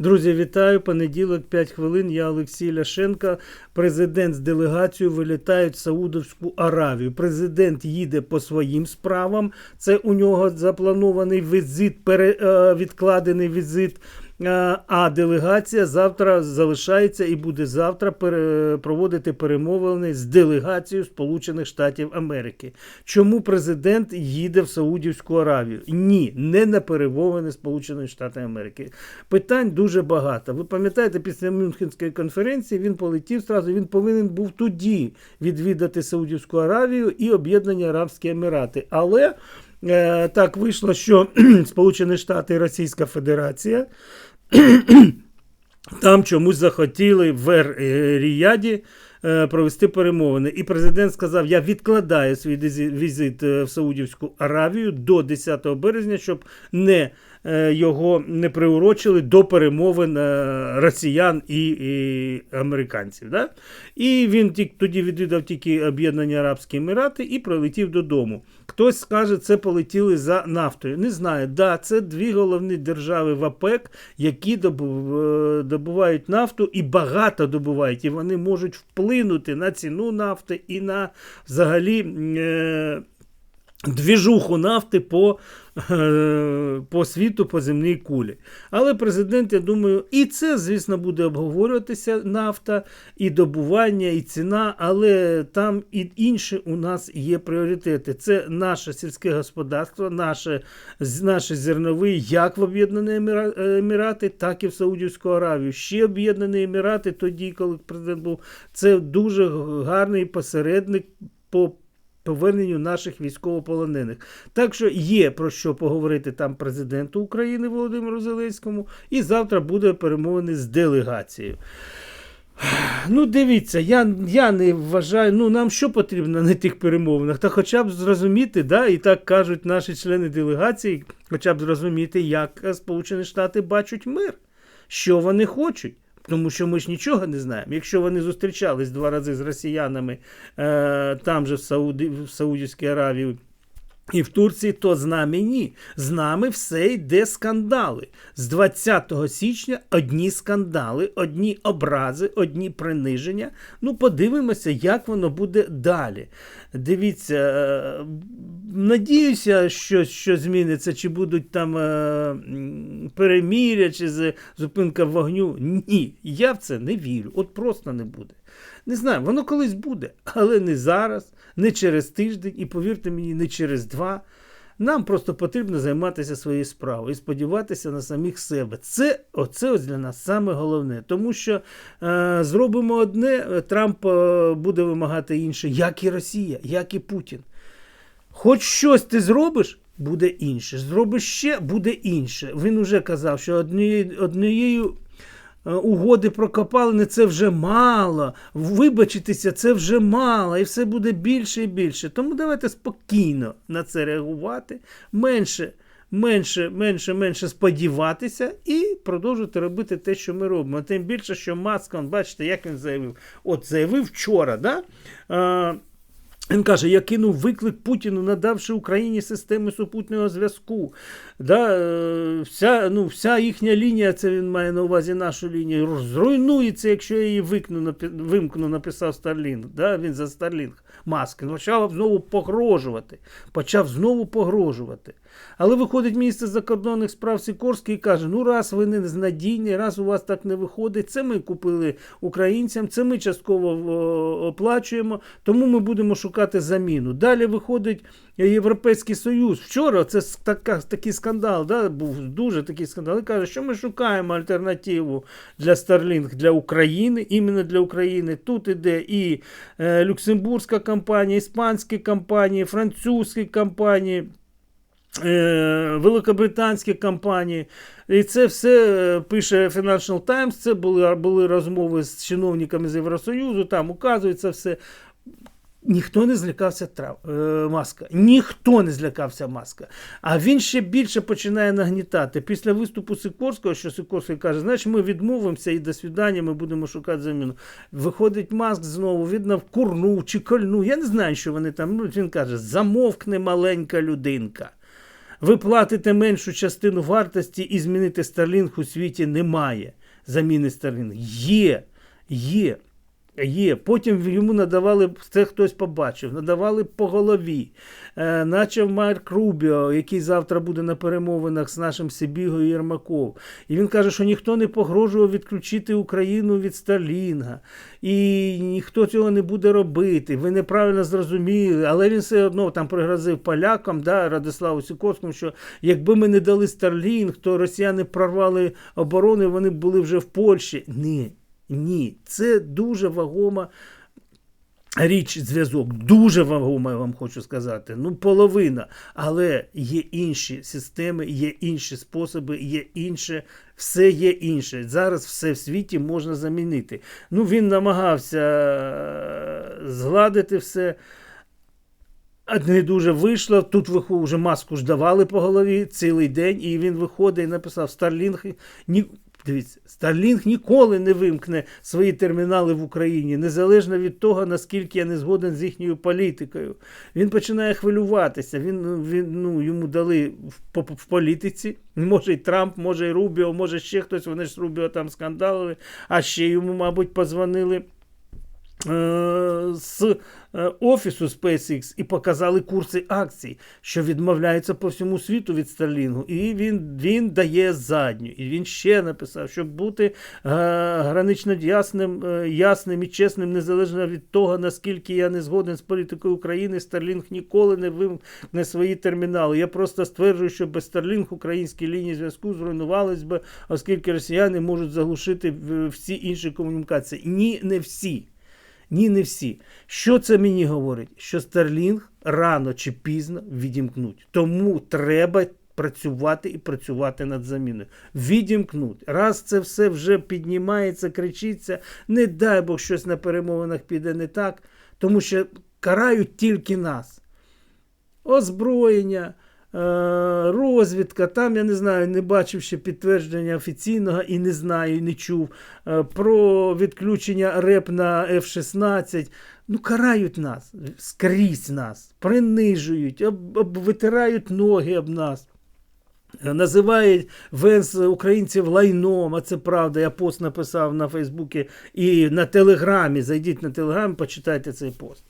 Друзі, вітаю. Понеділок, 5 хвилин. Я Олексій Ляшенка. Президент з делегацією вилітають в Саудовську Аравію. Президент їде по своїм справам. Це у нього запланований візит, пере, е, відкладений візит. Е, А делегація завтра залишається і буде завтра проводити перемовини з делегацією Сполучених Штатів Америки. Чому президент їде в Саудівську Аравію? Ні, не на перемовини Сполучених Штатів Америки. Питань дуже багато. Ви пам'ятаєте, після Мюнхенської конференції він полетів зразу. Він повинен був тоді відвідати Саудівську Аравію і Об'єднані Арабські Емірати. Але так вийшло, що Сполучені Штати і Російська Федерація там чомусь захотіли в Ер-Ріяді е, провести перемовини. І президент сказав: я відкладаю свій візит е, в Саудівську Аравію до 10 березня, щоб не е, його не приурочили до перемовин е, росіян і, і американців. Да? І він тільки тоді відвідав тільки Об'єднані Арабські Емірати і прилетів додому. Хтось скаже, це полетіли за нафтою. Не знаю. Да, це дві головні держави в ОПЕК, які е, добувають нафту і багато добувають, і вони можуть вплинути на ціну нафти і на взагалі. Е- Двіжуху нафти по, е, по світу, по земній кулі. Але президент, я думаю, і це, звісно, буде обговорюватися нафта, і добування, і ціна, але там і інші у нас є пріоритети. Це наше сільське господарство, наше, наші зернові, як в Об'єднані Емірати, так і в Саудівську Аравію. Ще Об'єднані Емірати, тоді, коли президент був, це дуже гарний посередник по поверненню наших військовополонених. Так що є про що поговорити там президенту України Володимиру Зеленському, і завтра буде перемовини з делегацією. Ну, дивіться, я, я не вважаю, ну нам що потрібно на тих перемовинах? Та хоча б зрозуміти, да, і так кажуть наші члени делегації, хоча б зрозуміти, як Сполучені Штати бачать мир, що вони хочуть. Тому що ми ж нічого не знаємо. Якщо вони зустрічались два рази з росіянами е, там же в, Сауді, в Саудівській Аравії і в Турції, то з нами ні. З нами все йде скандали. З 20 січня одні скандали, одні образи, одні приниження. Ну, подивимося, як воно буде далі. Дивіться, е, надіюся, що, що зміниться, чи будуть там е, переміря, чи зупинка вогню. Ні, я в це не вірю. От просто не буде. Не знаю, воно колись буде, але не зараз, не через тиждень, і повірте мені, не через два. Нам просто потрібно займатися своєю справою і сподіватися на самих себе. Це оце ось для нас саме головне. Тому що е, зробимо одне, Трамп е, буде вимагати інше, як і Росія, як і Путін. Хоч щось ти зробиш, буде інше. Зробиш ще, буде інше. Він уже казав, що однією, однією угоди про копалини це вже мало. Вибачитися це вже мало, і все буде більше і більше. Тому давайте спокійно на це реагувати, менше. Менше, менше, менше сподіватися і продовжувати робити те, що ми робимо. Тим більше, що Маск, бачите, як він заявив. От заявив вчора, да? Він каже, я кинув виклик Путіну, надавши Україні системи супутнього зв'язку. Да, е, вся, ну, вся їхня лінія, це він має на увазі нашу лінію, зруйнується, якщо я її викну, вимкну, написав Старлінг. Да, він за Старлінг. Маск. Він почав знову погрожувати. Почав знову погрожувати. Але виходить міністр закордонних справ Сікорський і каже: ну раз ви не знадійні, раз у вас так не виходить, це ми купили українцям, це ми частково оплачуємо, тому ми будемо шукати заміну. Далі виходить Європейський Союз. Вчора це така, такий скандал, да, був дуже такий скандал. І каже, що ми шукаємо альтернативу для Starlink для України, іменно для України. Тут іде і е, люксембурзька компанія, іспанські компанії, французькі компанії е, великобританські компанії. І це все е, пише Financial Times. Це були, були розмови з чиновниками з Євросоюзу, там указується все. Ніхто не злякався трав, е, маска. Ніхто не злякався маска. А він ще більше починає нагнітати. Після виступу Сикорського, що Сикорський каже, знаєш, ми відмовимося і до свідання, ми будемо шукати заміну. Виходить маск знову, видно, вкурнув чи кольнув. Я не знаю, що вони там. Ну, він каже, замовкне маленька людинка. ви платите меншу частину вартості і змінити Starlink у світі немає. Заміни Starlink. Є, є. Є. Потім йому надавали, це хтось побачив, надавали по голові. Е, начав Марк Рубіо, який завтра буде на перемовинах з нашим Сибігою Єрмаков. І він каже, що ніхто не погрожував відключити Україну від Сталінга. І ніхто цього не буде робити. Ви неправильно зрозуміли, але він все одно там пригрозив полякам, да, Радиславу Сікорському, що якби ми не дали Старлінг, то росіяни прорвали оборону, вони були вже в Польщі. Ні. Ні, це дуже вагома річ, зв'язок. Дуже вагома, я вам хочу сказати. Ну, половина. Але є інші системи, є інші способи, є інше, все є інше. Зараз все в світі можна замінити. Ну, він намагався е, згладити все. Не дуже вийшло. Тут вже маску ж давали по голові цілий день, і він виходить і написав: ні. Дивіться, Starlink ніколи не вимкне свої термінали в Україні, незалежно від того, наскільки я не згоден з їхньою політикою. Він починає хвилюватися. Він, ну, він, ну, йому дали в, в політиці. Може і Трамп, може і Рубіо, може ще хтось. Вони ж з Рубіо там скандалили, а ще йому, мабуть, позвонили з е, офісу SpaceX і показали курси акцій, що відмовляються по всьому світу від Старлінгу. І він, він дає задню. І він ще написав, щоб бути е, гранично ясним, е, ясним і чесним, незалежно від того, наскільки я не згоден з політикою України, Старлінг ніколи не вимкне свої термінали. Я просто стверджую, що без Старлінг українські лінії зв'язку зруйнувались би, оскільки росіяни можуть заглушити всі інші комунікації. Ні, не всі. Ні, не всі. Що це мені говорить? Що Starlink рано чи пізно відімкнуть. Тому треба працювати і працювати над заміною. Відімкнуть. Раз це все вже піднімається, кричиться, не дай Бог щось на перемовинах піде не так, тому що карають тільки нас. Озброєння. Е, Розвідка, там я не знаю, не бачив ще підтвердження офіційного і не знаю, і не чув е, про відключення РЕП на F-16. Ну, карають нас, скрізь нас, принижують, об, об, витирають ноги об нас. Називають венс українців лайном, а це правда. Я пост написав на Фейсбуці і на Телеграмі. Зайдіть на Телеграм, почитайте цей пост.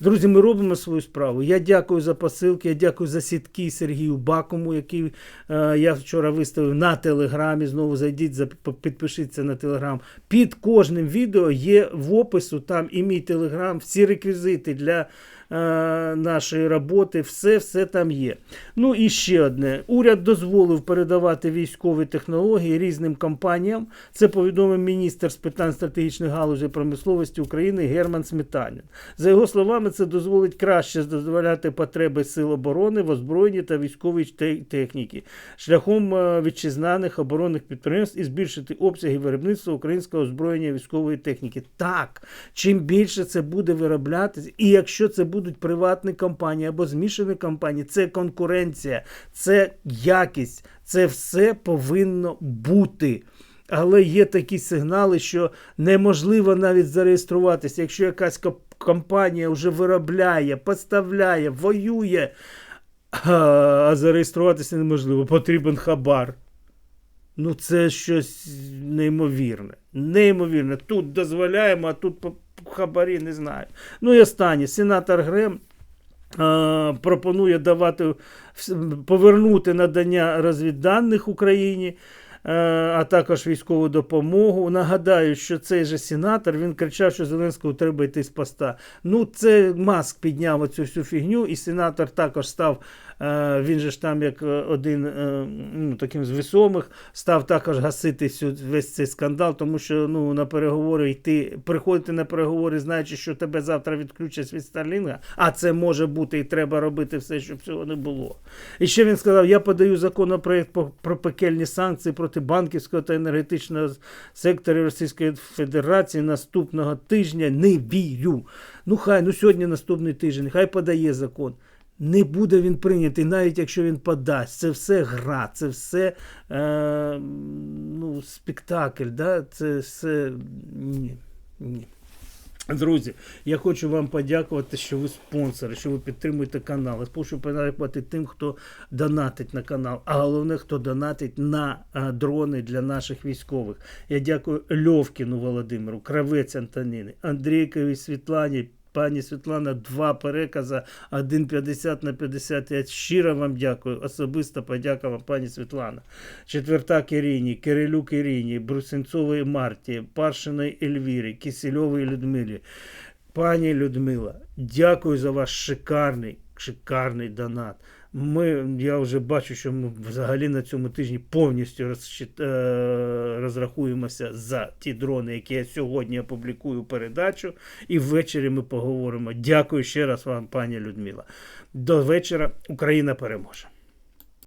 Друзі, ми робимо свою справу. Я дякую за посилки, я дякую за сітки Сергію Бакому, який е, я вчора виставив на Телеграмі. Знову зайдіть, підпишіться на Телеграм. Під кожним відео є в опису там і мій Телеграм, всі реквізити для нашої роботи, все, все там є. Ну і ще одне. Уряд дозволив передавати військові технології різним компаніям. Це повідомив міністр з питань стратегічних галузей промисловості України Герман Сметанін. За його словами, це дозволить краще задовольняти потреби сил оборони в озброєнні та військовій те- техніці шляхом е, вітчизнаних оборонних підприємств і збільшити обсяги виробництва українського озброєння військової техніки. Так, чим більше це буде вироблятися, і якщо це будуть приватні компанії або змішані компанії, це конкуренція, це якість, це все повинно бути. Але є такі сигнали, що неможливо навіть зареєструватися, якщо якась компанія вже виробляє, поставляє, воює, а зареєструватися неможливо, потрібен хабар. Ну, це щось неймовірне. Неймовірне. Тут дозволяємо, а тут хабарі не знаю. Ну і останнє. Сенатор Грем е, пропонує давати повернути надання розвідданих Україні. е, А також військову допомогу. Нагадаю, що цей же сенатор він кричав, що Зеленського треба йти з поста. Ну, це маск підняв оцю всю фігню, і сенатор також став. Е, Він же ж там, як е, один е, ну, таким з весомих, став також гасити весь цей скандал, тому що ну, на переговори йти, приходити на переговори, знаючи, що тебе завтра відключать від Старлінга, а це може бути і треба робити все, щоб цього не було. І ще він сказав: я подаю законопроект про пекельні санкції проти банківського та енергетичного сектору Російської Федерації наступного тижня. Не вірю. Ну хай, ну сьогодні наступний тиждень, хай подає закон. Не буде він прийнятий, навіть якщо він подасть. Це все гра, це все е, ну, спектакль, да? це все ні. ні. Друзі, я хочу вам подякувати, що ви спонсори, що ви підтримуєте канал. Я хочу подякувати тим, хто донатить на канал, а головне, хто донатить на дрони для наших військових. Я дякую Льовкіну Володимиру, Кравець Антоніни, Андрійкові Світлані. Пані Світлана, два перекази, 1,50 на 50. Я щиро вам дякую. Особиста подяка вам, пані Світлана. Четверта Ірині, Кирилюк Ірині, Брусенцової Марті, Паршиної Ельвірі, Кисельової Людмилі. Пані Людмила, дякую за ваш шикарний, шикарний донат. Ми, я вже бачу, що ми взагалі на цьому тижні повністю розчит- е, розрахуємося за ті дрони, які я сьогодні опублікую передачу. І ввечері ми поговоримо. Дякую ще раз вам, пані Людмила. До вечора Україна переможе.